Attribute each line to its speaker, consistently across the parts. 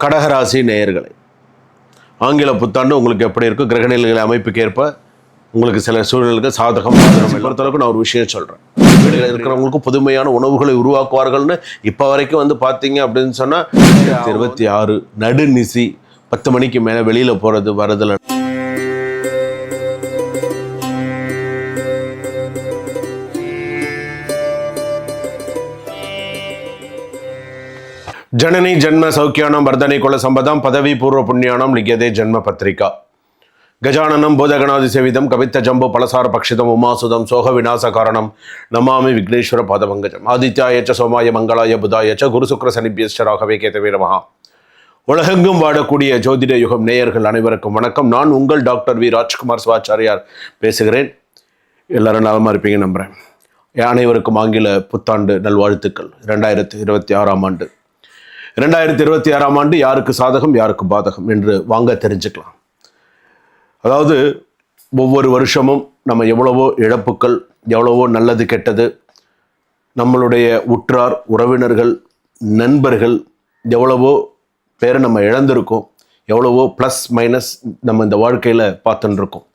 Speaker 1: கடகராசி நேயர்களே ஆங்கில புத்தாண்டு உங்களுக்கு எப்படி இருக்கும் கிரகநிலைகளை அமைப்புக்கு ஏற்ப உங்களுக்கு சில சூழ்நிலைகள் சாதகம் பொறுத்தளவுக்கு நான் ஒரு விஷயம் சொல்கிறேன் வீடுகளில் இருக்கிறவங்களுக்கு புதுமையான உணவுகளை உருவாக்குவார்கள்னு இப்போ வரைக்கும் வந்து பார்த்தீங்க அப்படின்னு சொன்னால் இருபத்தி ஆறு நடுநிசி பத்து மணிக்கு மேலே வெளியில் போகிறது வரதில் ஜனனி ஜென்ம சௌக்கியானம் வர்தனை குல சம்பதம் பதவி பூர்வ புண்ணியானம் லிங்கதே ஜென்ம பத்திரிகா. கஜானனம் பூதகணாதி சேவிதம் கவித்த ஜம்பு பலசார பக்ஷிதம் உமாசுதம் சோக விநாச காரணம் நமாமி விக்னேஸ்வர பாதமங்கஜம். ஆதித்யாய ச சோமாய மங்களாய புதாய ச குருசுக்ர சனிபியஸ்ட ராகவே கேதவே உலகெங்கும் வாடக்கூடிய ஜோதிட யுகம் நேயர்கள் அனைவருக்கும் வணக்கம். நான் உங்கள் டாக்டர் வி ராஜ்குமார் சிவாச்சாரியார் பேசுகிறேன். எல்லாரும் நலமாக இருப்பீங்க நம்புகிறேன் அனைவருக்கும் ஆங்கில புத்தாண்டு நல்வாழ்த்துக்கள். ரெண்டாயிரத்தி இருபத்தி ஆறாம் ஆண்டு. ரெண்டாயிரத்தி இருபத்தி ஆறாம் ஆண்டு யாருக்கு சாதகம் யாருக்கு பாதகம் என்று வாங்க தெரிஞ்சுக்கலாம். அதாவது ஒவ்வொரு வருஷமும் நம்ம எவ்வளவோ இழப்புக்கள் எவ்வளவோ நல்லது கெட்டது நம்மளுடைய உற்றார் உறவினர்கள் நண்பர்கள் எவ்வளவோ பேரை நம்ம இழந்திருக்கோம் எவ்வளவோ ப்ளஸ் மைனஸ் நம்ம இந்த வாழ்க்கையில் பார்த்துட்டுருக்கோம்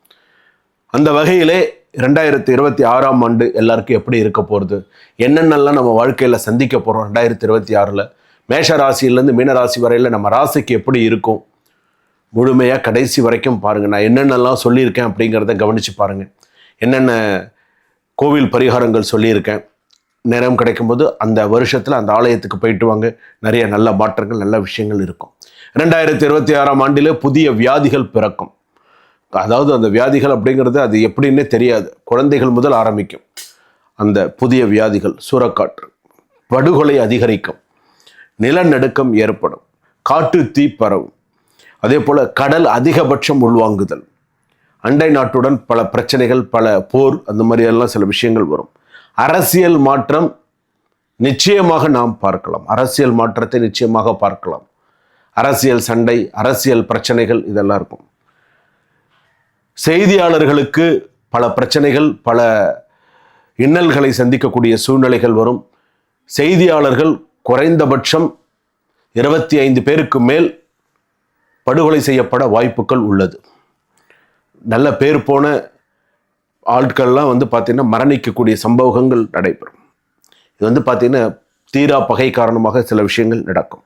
Speaker 1: அந்த வகையிலே ரெண்டாயிரத்தி இருபத்தி ஆறாம் ஆண்டு எல்லாருக்கும் எப்படி இருக்க போகிறது என்னென்னலாம் நம்ம வாழ்க்கையில் சந்திக்க போகிறோம் ரெண்டாயிரத்தி இருபத்தி ஆறில் மேஷ ராசியிலேருந்து மீனராசி வரையில் நம்ம ராசிக்கு எப்படி இருக்கும்? முழுமையாக கடைசி வரைக்கும் பாருங்கள் நான் என்னென்னலாம் சொல்லியிருக்கேன் அப்படிங்கிறத கவனித்து பாருங்கள் என்னென்ன கோவில் பரிகாரங்கள் சொல்லியிருக்கேன். நேரம் கிடைக்கும்போது அந்த வருஷத்தில் அந்த ஆலயத்துக்கு போயிட்டு வாங்க. நிறைய நல்ல மாற்றங்கள் நல்ல விஷயங்கள் இருக்கும். ரெண்டாயிரத்தி இருபத்தி ஆறாம் ஆண்டில் புதிய வியாதிகள் பிறக்கும். அதாவது அந்த வியாதிகள் அப்படிங்கிறது அது எப்படின்னே தெரியாது. குழந்தைகள் முதல் ஆரம்பிக்கும். அந்த புதிய வியாதிகள் சூறக்காற்று படுகொலை அதிகரிக்கும். நிலநடுக்கம் ஏற்படும். காட்டு தீ பரவும். அதே போல் கடல் அதிகபட்சம் உள்வாங்குதல். அண்டை நாட்டுடன் பல பிரச்சனைகள் பல போர் அந்த மாதிரியெல்லாம் சில விஷயங்கள் வரும். அரசியல் மாற்றம் நிச்சயமாக நாம் பார்க்கலாம். அரசியல் மாற்றத்தை நிச்சயமாக பார்க்கலாம். அரசியல் சண்டை அரசியல் பிரச்சனைகள் இதெல்லாம் இருக்கும். செய்தியாளர்களுக்கு பல பிரச்சனைகள் பல இன்னல்களை சந்திக்கக்கூடிய சூழ்நிலைகள் வரும். செய்தியாளர்கள் குறைந்தபட்சம் இருபத்தி ஐந்து பேருக்கு மேல் படுகொலை செய்யப்பட வாய்ப்புகள் உள்ளது. நல்ல பேர் போன ஆட்கள்லாம் வந்து பார்த்திங்கன்னா மரணிக்கக்கூடிய சம்பவங்கள் நடைபெறும். இது வந்து பார்த்திங்கன்னா தீரா பகை காரணமாக சில விஷயங்கள் நடக்கும்.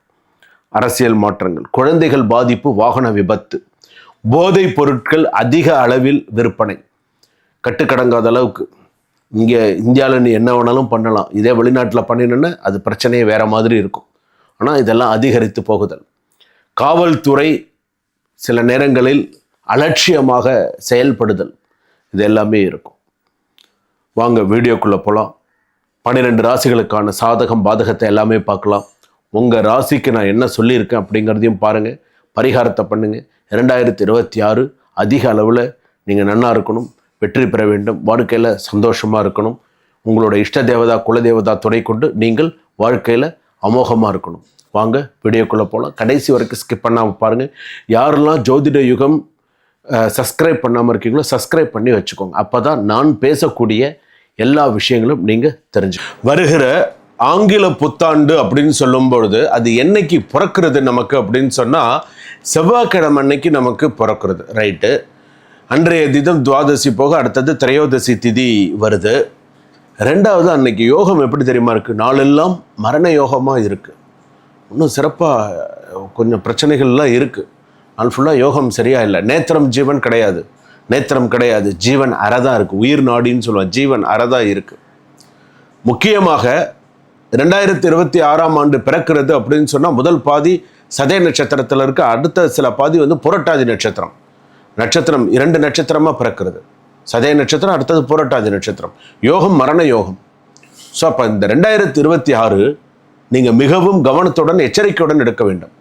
Speaker 1: அரசியல் மாற்றங்கள் குழந்தைகள் பாதிப்பு வாகன விபத்து போதைப் பொருட்கள் அதிக அளவில் விற்பனை. கட்டுக்கடங்காத அளவுக்கு இங்கே இந்தியாவில் நீ என்ன வேணாலும் பண்ணலாம். இதே வெளிநாட்டில் பண்ணினோன்னா அது பிரச்சனையே வேறு மாதிரி இருக்கும். ஆனால் இதெல்லாம் அதிகரித்து போகுதல். காவல்துறை சில நேரங்களில் அலட்சியமாக செயல்படுதல். இது எல்லாமே இருக்கும். வாங்க வீடியோக்குள்ளே போகலாம் பன்னிரெண்டு ராசிகளுக்கான சாதகம் பாதகத்தை எல்லாமே பார்க்கலாம். உங்கள் ராசிக்கு நான் என்ன சொல்லியிருக்கேன் அப்படிங்கிறதையும் பாருங்கள் பரிகாரத்தை பண்ணுங்கள் இரண்டாயிரத்தி இருபத்தி ஆறு அதிக அளவில் நீங்கள் நன்னா இருக்கணும். வெற்றி பெற வேண்டும். வாழ்க்கையில் சந்தோஷமாக இருக்கணும். உங்களோட இஷ்ட தேவதா குலதேவதா துணை கொண்டு நீங்கள் வாழ்க்கையில் அமோகமாக இருக்கணும். வாங்க வீடியோக்குள்ளே போகலாம் கடைசி வரைக்கும் ஸ்கிப் பண்ணாமல் பாருங்கள் யாரெல்லாம் ஜோதிட யுகம் சப்ஸ்கிரைப் பண்ணாமல் இருக்கீங்களோ சப்ஸ்கிரைப் பண்ணி வச்சுக்கோங்க. அப்போ தான் நான் பேசக்கூடிய எல்லா விஷயங்களும் நீங்கள் தெரிஞ்சு வருகிற ஆங்கில புத்தாண்டு அப்படின்னு சொல்லும் பொழுது அது என்னைக்கு பிறக்கிறது நமக்கு அப்படின்னு சொன்னால் செவ்வாய்க்கிழமை அன்னைக்கு நமக்கு பிறக்கிறது. ரைட்டு அன்றைய தினம் துவாதசி போக அடுத்தது திரையோதசி திதி வருது. ரெண்டாவது அன்னைக்கு யோகம் எப்படி தெரியுமா இருக்குது நாளெல்லாம் மரண யோகமாக இருக்குது இன்னும் சிறப்பாக கொஞ்சம் பிரச்சனைகள்லாம் இருக்குது நாள் ஃபுல்லாக யோகம் சரியாக இல்லை. நேத்திரம் ஜீவன் கிடையாது. நேத்திரம் கிடையாது. ஜீவன் அறதான் இருக்குது உயிர் நாடின்னு சொல்லுவாங்க. ஜீவன் அறதான் இருக்குது முக்கியமாக ரெண்டாயிரத்தி இருபத்தி ஆறாம் ஆண்டு பிறக்கிறது அப்படின்னு சொன்னால் முதல் பாதி சதய நட்சத்திரத்தில் இருக்க. அடுத்த சில பாதி வந்து புரட்டாதி நட்சத்திரம். நட்சத்திரம் இரண்டு நட்சத்திரமாக பிறக்கிறது. சதய நட்சத்திரம் அடுத்தது புரட்டாதி நட்சத்திரம். யோகம் மரண யோகம். ஸோ அப்போ இந்த ரெண்டாயிரத்தி இருபத்தி ஆறு நீங்கள் மிகவும் கவனத்துடன் எச்சரிக்கையுடன் எடுக்க வேண்டும்.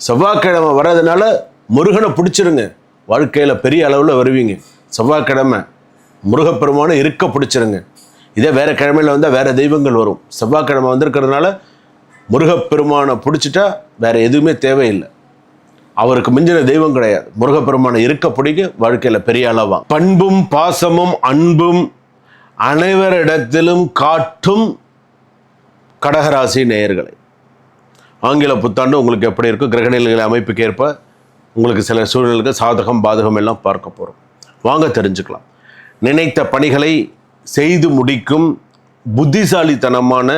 Speaker 1: செவ்வாய்க்கிழமை வர்றதுனால முருகனை பிடிச்சிருங்க. வாழ்க்கையில் பெரிய அளவில் வருவீங்க. செவ்வாய்க்கிழமை முருகப்பெருமானை இருக்க பிடிச்சிருங்க. இதே வேற கிழமையில் வந்தால் வேறு தெய்வங்கள் வரும். செவ்வாய்க்கிழமை வந்திருக்கிறதுனால முருகப்பெருமானை பிடிச்சிட்டா வேறு எதுவுமே தேவையில்லை. அவருக்கு மிஞ்சின தெய்வம் கிடையாது. முருகப்பெருமானை இருக்க பிடிக்க வாழ்க்கையில் பெரிய அளவா. பண்பும் பாசமும் அன்பும் அனைவரிடத்திலும் காட்டும் கடகராசி நேயர்களை. ஆங்கில புத்தாண்டு உங்களுக்கு எப்படி இருக்கும் கிரகநிலைகளை அமைப்புக்கு ஏற்ப உங்களுக்கு சில சூழ்நிலைகள் சாதகம் பாதகம் எல்லாம் பார்க்க போகிறோம் வாங்க தெரிஞ்சுக்கலாம். நினைத்த பணிகளை செய்து முடிக்கும் புத்திசாலித்தனமான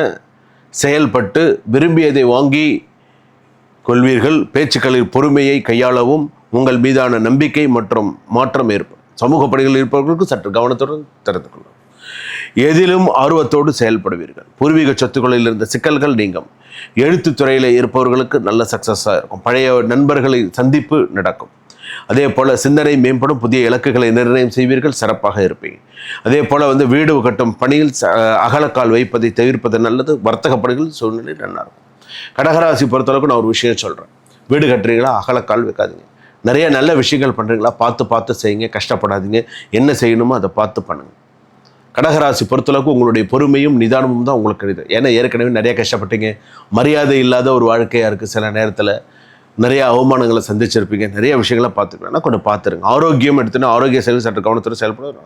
Speaker 1: செயல்பட்டு விரும்பியதை வாங்கி கொள்வீர்கள். பேச்சுக்களில் பொறுமையை கையாளவும் உங்கள் மீதான நம்பிக்கை மற்றும் மாற்றம் ஏற்படும். சமூக பணிகளில் இருப்பவர்களுக்கு சற்று கவனத்துடன் தெரிந்து கொள்ளும் எதிலும் ஆர்வத்தோடு செயல்படுவீர்கள். பூர்வீக சொத்துக்களில் இருந்த சிக்கல்கள் நீங்கும். எழுத்து துறையில் இருப்பவர்களுக்கு நல்ல சக்ஸஸாக இருக்கும். பழைய நண்பர்களை சந்திப்பு நடக்கும். அதே போல் சிந்தனை மேம்படும். புதிய இலக்குகளை நிர்ணயம் செய்வீர்கள். சிறப்பாக இருப்பீங்க. அதே போல் வந்து வீடு கட்டும் பணியில் ச- அகலக்கால் வைப்பதை தவிர்ப்பது நல்லது. வர்த்தக பணிகள் சூழ்நிலை நல்லா இருக்கும் கடகராசி பொறுத்தளவுக்கு நான் ஒரு விஷயம் சொல்கிறேன் வீடு கட்டுறீங்களா? அகலக்கால் வைக்காதீங்க. நிறைய நல்ல விஷயங்கள் பண்ணுறீங்களா பார்த்து பார்த்து செய்யுங்க. கஷ்டப்படாதீங்க. என்ன செய்யணுமோ அதை பார்த்து பண்ணுங்கள் கடகராசி பொறுத்தளவுக்கு உங்களுடைய பொறுமையும் நிதானமும் தான் உங்களுக்கு இது ஏன்னா ஏற்கனவே நிறைய கஷ்டப்பட்டீங்க. மரியாதை இல்லாத ஒரு வாழ்க்கையாக இருக்குது சில நேரத்தில். நிறைய அவமானங்களை சந்திச்சிருப்பீங்க. நிறைய விஷயங்களை பார்த்துக்கலாம் கொஞ்சம் பார்த்துருங்க. ஆரோக்கியம் எடுத்துன்னா ஆரோக்கிய செயல் சற்று கவனத்தோடு செயல்பட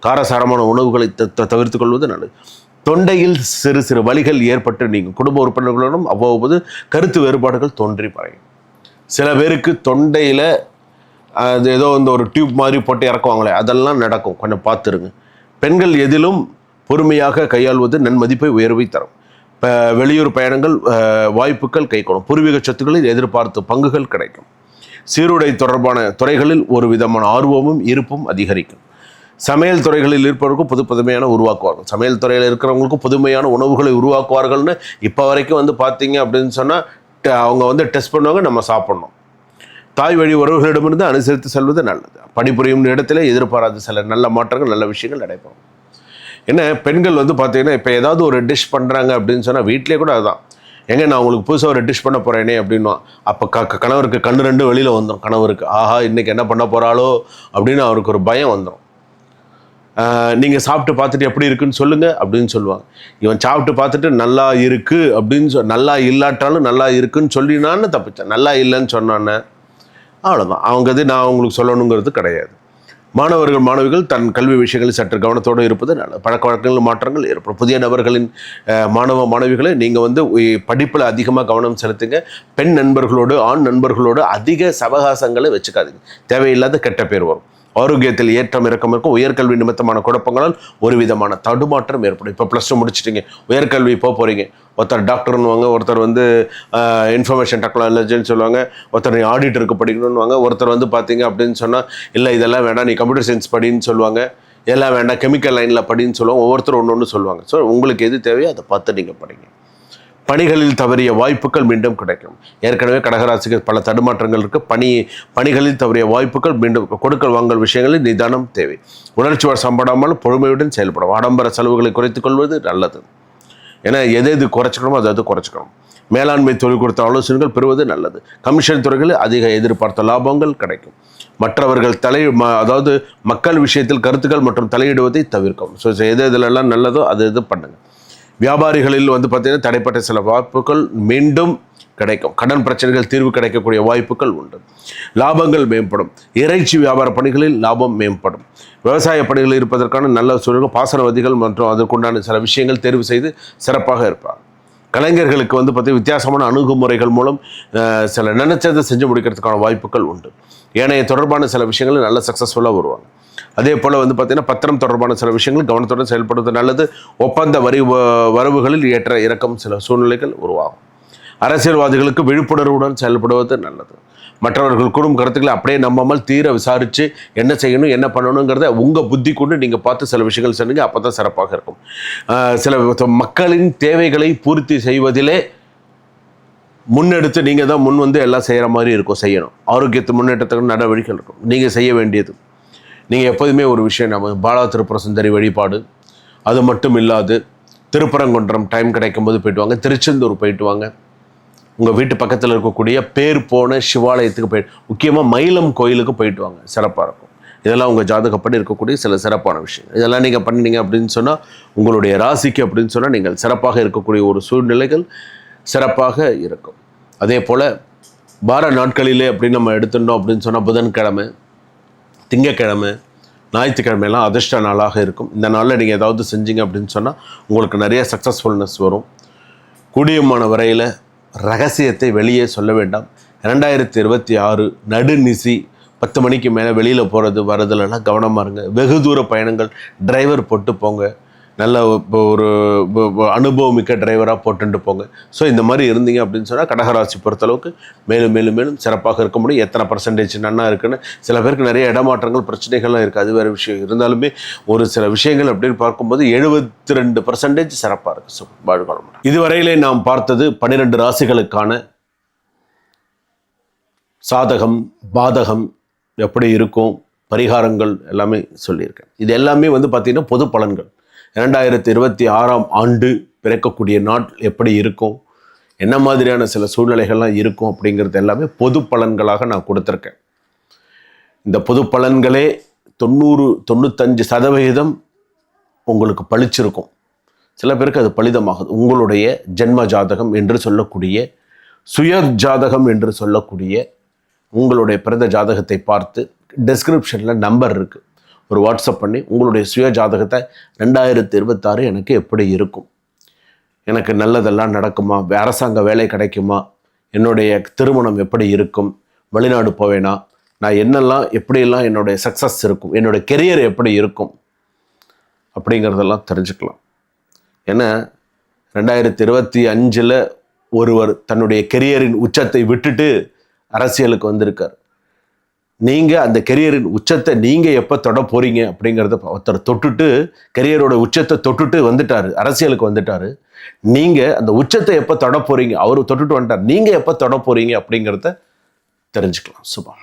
Speaker 1: காரசாரமான உணவுகளை த- த- தவிர்த்து கொள்வது நல்லது. தொண்டையில் சிறு சிறு வழிகள் ஏற்பட்டு நீங்கள் குடும்ப உறுப்பினர்களுடன் அவ்வப்போது கருத்து வேறுபாடுகள் தோன்றி பறையும் சில பேருக்கு தொண்டையில் அது ஏதோ இந்த ஒரு டியூப் மாதிரி போட்டு இறக்குவாங்களே அதெல்லாம் நடக்கும். கொஞ்சம் பார்த்துருங்க. பெண்கள் எதிலும் பொறுமையாக கையாள்வது நன்மதிப்பை உயர்வை தரும். இப்போ வெளியூர் பயணங்கள் அஹ், வாய்ப்புகள் கைகொடும். பூர்வீக சொத்துக்களில் எதிர்பார்த்து பங்குகள் கிடைக்கும். சீருடை தொடர்பான துறைகளில் ஒரு விதமான ஆர்வமும் இருப்பும் அதிகரிக்கும். சமையல் துறைகளில் இருப்பவர்களுக்கும் புது புதுமையான உருவாக்குவார்கள். சமையல் துறையில் இருக்கிறவங்களுக்கும் புதுமையான உணவுகளை உருவாக்குவார்கள்னு இப்போ வரைக்கும் வந்து பார்த்தீங்க அப்படின்னு சொன்னால் அவங்க வந்து டெஸ்ட் பண்ணுவாங்க நம்ம சாப்பிட்ணும். தாய் வழி உறவுகளிடமிருந்து அனுசரித்து செல்வது நல்லது. பணிபுரியும் இடத்துல எதிர்பாராத சில நல்ல மாற்றங்கள் நல்ல விஷயங்கள் நடைபெறும். என்ன பெண்கள் வந்து பார்த்தீங்கன்னா இப்போ ஏதாவது ஒரு டிஷ் பண்ணுறாங்க அப்படின்னு சொன்னால் வீட்டிலே கூட அதுதான் எங்க நான் உங்களுக்கு புதுசாக ஒரு டிஷ் பண்ண போகிறேனே அப்படின்னா அப்போ க கணவருக்கு கண்ணு ரெண்டு வெளியில் வந்துடும் கணவருக்கு ஆஹா இன்றைக்கி என்ன பண்ண போகிறாளோ அப்படின்னு அவருக்கு ஒரு பயம் வந்துடும் நீங்கள் சாப்பிட்டு பார்த்துட்டு எப்படி இருக்குன்னு சொல்லுங்கள் அப்படின்னு சொல்லுவாங்க. இவன் சாப்பிட்டு பார்த்துட்டு நல்லா இருக்குது அப்படின்னு சொ நல்லா இல்லாட்டாலும் நல்லா இருக்குன்னு சொல்லினான்னு தப்பிச்சேன். நல்லா இல்லைன்னு சொன்னானே. அவ்வளோதான் அவங்க இது நான் உங்களுக்கு சொல்லணுங்கிறது கிடையாது. மாணவர்கள் மாணவிகள் தன் கல்வி விஷயங்களில் சற்று கவனத்தோடு இருப்பது நல்ல பழக்க வழக்கங்கள் மாற்றங்கள் ஏற்படும். புதிய நபர்களின் மாணவ மாணவிகளை நீங்கள் வந்து படிப்பில் அதிகமாக கவனம் செலுத்துங்க. பெண் நண்பர்களோடு ஆண் நண்பர்களோடு அதிக சவகாசங்களை வச்சுக்காதீங்க. தேவையில்லாத கெட்ட பேர் வரும். ஆரோக்கியத்தில் ஏற்றம் இறக்கம் இருக்கும் உயர்கல்வி நிமித்தமான குழப்பங்களால் ஒரு விதமான தடுமாற்றம் ஏற்படும். இப்போ ப்ளஸ் டூ முடிச்சிட்டிங்க. உயர்கல்வி போக போகிறீங்க ஒருத்தர் டாக்டர்னுவாங்க ஒருத்தர் வந்து இன்ஃபர்மேஷன் டெக்னாலஜின்னு சொல்லுவாங்க ஒருத்தர் நீ ஆடிட்டருக்கு படிக்கணும்னுவாங்க ஒருத்தர் வந்து பார்த்தீங்க அப்படின்னு சொன்னால் இல்லை இதெல்லாம் வேண்டாம் நீ கம்ப்யூட்டர் சயின்ஸ் படின்னு சொல்லுவாங்க. எல்லாம் வேண்டாம் கெமிக்கல் லைனில் படின்னு சொல்லுவாங்க. ஒவ்வொருத்தரும் ஒன்று ஒன்று சொல்லுவாங்க. ஸோ உங்களுக்கு எது தேவையோ அதை பார்த்து நீங்கள் படிங்க. பணிகளில் தவறிய வாய்ப்புகள் மீண்டும் கிடைக்கும். ஏற்கனவே கடகராசிக்கு பல தடுமாற்றங்கள் இருக்கு. பணி பணிகளில் தவறிய வாய்ப்புகள் மீண்டும் கொடுக்கல் வாங்கல் விஷயங்களில் நிதானம் தேவை. உணர்ச்சி சம்படாமல் பொறுமையுடன் செயல்படும். ஆடம்பர செலவுகளை குறைத்துக் கொள்வது நல்லது. ஏன்னா எது எது குறைச்சிக்கணுமோ அதை அது குறைச்சிக்கணும். மேலாண்மை தொழில் கொடுத்த ஆலோசனைகள் பெறுவது நல்லது. கமிஷன் துறைகளில் அதிக எதிர்பார்த்த லாபங்கள் கிடைக்கும். மற்றவர்கள் தலை ம- அதாவது மக்கள் விஷயத்தில் கருத்துக்கள் மற்றும் தலையிடுவதை தவிர்க்கும் ஸோ எது இதிலெல்லாம் நல்லதோ அது இது பண்ணுங்கள் வியாபாரிகளில் வந்து பார்த்திங்கன்னா தடைப்பட்ட சில வாய்ப்புகள் மீண்டும் கிடைக்கும். கடன் பிரச்சனைகள் தீர்வு கிடைக்கக்கூடிய வாய்ப்புகள் உண்டு. லாபங்கள் மேம்படும். இறைச்சி வியாபார பணிகளில் லாபம் மேம்படும். விவசாய பணிகளில் இருப்பதற்கான நல்ல சூழல் பாசனவதிகள் மற்றும் அதற்குண்டான சில விஷயங்கள் தேர்வு செய்து சிறப்பாக இருப்பார். கலைஞர்களுக்கு வந்து பார்த்தீங்கன்னா வித்தியாசமான அணுகுமுறைகள் மூலம் சில நினைச்சதை செஞ்சு முடிக்கிறதுக்கான வாய்ப்புகள் உண்டு. ஏனைய தொடர்பான சில விஷயங்கள் நல்ல சக்ஸஸ்ஃபுல்லாக வருவாங்க. அதே போல் வந்து பார்த்தீங்கன்னா பத்திரம் தொடர்பான சில விஷயங்கள் கவனத்துடன் செயல்படுவது நல்லது. ஒப்பந்த வரி வ- வரவுகளில் ஏற்ற இறக்கம் சில சூழ்நிலைகள் உருவாகும். அரசியல்வாதிகளுக்கு விழிப்புணர்வுடன் செயல்படுவது நல்லது. மற்றவர்கள் கூறும் கருத்துக்களை அப்படியே நம்பாமல் தீர விசாரித்து என்ன செய்யணும் என்ன பண்ணணுங்கிறத உங்கள் புத்தி கொண்டு நீங்கள் பார்த்து சில விஷயங்கள் செய்யுங்க அப்போ தான் சிறப்பாக இருக்கும். சில மக்களின் தேவைகளை பூர்த்தி செய்வதிலே முன்னெடுத்து நீங்கள் தான் முன் வந்து எல்லாம் செய்கிற மாதிரி இருக்கும் செய்யணும். ஆரோக்கியத்து முன்னேற்றத்துக்கு நடவடிக்கைகள் இருக்கும். நீங்கள் செய்ய வேண்டியது. நீங்கள் எப்போதுமே ஒரு விஷயம் நம்ம பாலா திருப்புர சுந்தரி வழிபாடு அது மட்டும் இல்லாது திருப்பரங்குன்றம் டைம் கிடைக்கும்போது போயிட்டு வாங்க திருச்செந்தூர் போயிட்டு வாங்க உங்கள் வீட்டு பக்கத்தில் இருக்கக்கூடிய பேர் போன சிவாலயத்துக்கு போய் முக்கியமாக மயிலம் கோயிலுக்கு போயிட்டு வாங்க சிறப்பாக இருக்கும். இதெல்லாம் உங்கள் ஜாதகப்படி இருக்கக்கூடிய சில சிறப்பான விஷயம் இதெல்லாம் நீங்கள் பண்ணினீங்க அப்படின்னு சொன்னால் உங்களுடைய ராசிக்கு அப்படின்னு சொன்னால் நீங்கள் சிறப்பாக இருக்கக்கூடிய ஒரு சூழ்நிலைகள் சிறப்பாக இருக்கும். அதே போல் வார நாட்களிலே அப்படின்னு நம்ம எடுத்துட்டோம் அப்படின்னு சொன்னால் புதன்கிழமை திங்கக்கிழமை ஞாயிற்றுக்கிழமையெல்லாம் அதிர்ஷ்ட நாளாக இருக்கும். இந்த நாளில் நீங்கள் ஏதாவது செஞ்சீங்க அப்படின்னு சொன்னால் உங்களுக்கு நிறைய சக்ஸஸ்ஃபுல்னஸ் வரும். கூடியமான வரையில் ரகசியத்தை வெளியே சொல்ல வேண்டாம். ரெண்டாயிரத்தி இருபத்தி ஆறு நடுநிசி பத்து மணிக்கு மேலே வெளியில் போகிறது வரதுலலாம் கவனமாக இருங்க. வெகு தூர பயணங்கள் டிரைவர் போட்டு போங்க. நல்ல இப்போ ஒரு அனுபவம் மிக்க டிரைவராக போட்டுட்டு போங்க. ஸோ இந்த மாதிரி இருந்தீங்க அப்படின்னு சொன்னால் கடகராசி பொறுத்தளவுக்கு மேலும் மேலும் மேலும் சிறப்பாக இருக்க முடியும். எத்தனை பர்சன்டேஜ் நன்னா இருக்குன்னு சில பேருக்கு நிறைய இடமாற்றங்கள் பிரச்சனைகள்லாம் இருக்குது அது வேறு விஷயம். இருந்தாலுமே ஒரு சில விஷயங்கள் அப்படின்னு பார்க்கும்போது எழுபத்தி ரெண்டு பர்சன்டேஜ் சிறப்பாக இருக்குது ஸோ வாழ்க்கை இதுவரையிலே நாம் பார்த்தது பன்னிரெண்டு ராசிகளுக்கான சாதகம் பாதகம் எப்படி இருக்கும் பரிகாரங்கள் எல்லாமே சொல்லியிருக்கேன். இது எல்லாமே வந்து பார்த்திங்கன்னா பொது பலன்கள். இரண்டாயிரத்தி இருபத்தி ஆறாம் ஆண்டு பிறக்கக்கூடிய நாள் எப்படி இருக்கும்? என்ன மாதிரியான சில சூழ்நிலைகள்லாம் இருக்கும் அப்படிங்கிறது எல்லாமே பொது பலன்களாக நான் கொடுத்துருக்கேன். இந்த பொது பலன்களே தொண்ணூறு தொண்ணூத்தஞ்சு சதவிகிதம் உங்களுக்கு பளிச்சிருக்கும். சில பேருக்கு அது பலிதமாகுது. உங்களுடைய ஜென்ம ஜாதகம் என்று சொல்லக்கூடிய சுய ஜாதகம் என்று சொல்லக்கூடிய உங்களுடைய பிறந்த ஜாதகத்தை பார்த்து டெஸ்கிரிப்ஷனில் நம்பர் இருக்குது ஒரு வாட்ஸ்அப் பண்ணி உங்களுடைய சுய ஜாதகத்தை ரெண்டாயிரத்தி இருபத்தாறு எனக்கு எப்படி இருக்கும்? எனக்கு நல்லதெல்லாம் நடக்குமா? அரசாங்க வேலை கிடைக்குமா? என்னுடைய திருமணம் எப்படி இருக்கும்? வெளிநாடு போவேனா? நான் என்னெல்லாம் எப்படியெல்லாம் என்னுடைய சக்ஸஸ் இருக்கும்? என்னுடைய கெரியர் எப்படி இருக்கும்? அப்படிங்கிறதெல்லாம் தெரிஞ்சுக்கலாம். ஏன்னா ரெண்டாயிரத்தி இருபத்தி அஞ்சில் ஒருவர் தன்னுடைய கெரியரின் உச்சத்தை விட்டுட்டு அரசியலுக்கு வந்திருக்கார். நீங்கள் அந்த கெரியரின் உச்சத்தை நீங்கள் எப்போ தொட போகிறீங்க அப்படிங்கிறத ஒருத்தர் தொட்டுட்டு கெரியரோட உச்சத்தை தொட்டுட்டு வந்துட்டாரு அரசியலுக்கு வந்துட்டாரு. நீங்கள் அந்த உச்சத்தை எப்போ தொட போகிறீங்க அவர் தொட்டுட்டு வந்துட்டார். நீங்கள் எப்போ தொட போகிறீங்க அப்படிங்கிறத தெரிஞ்சுக்கலாம். சுபம்.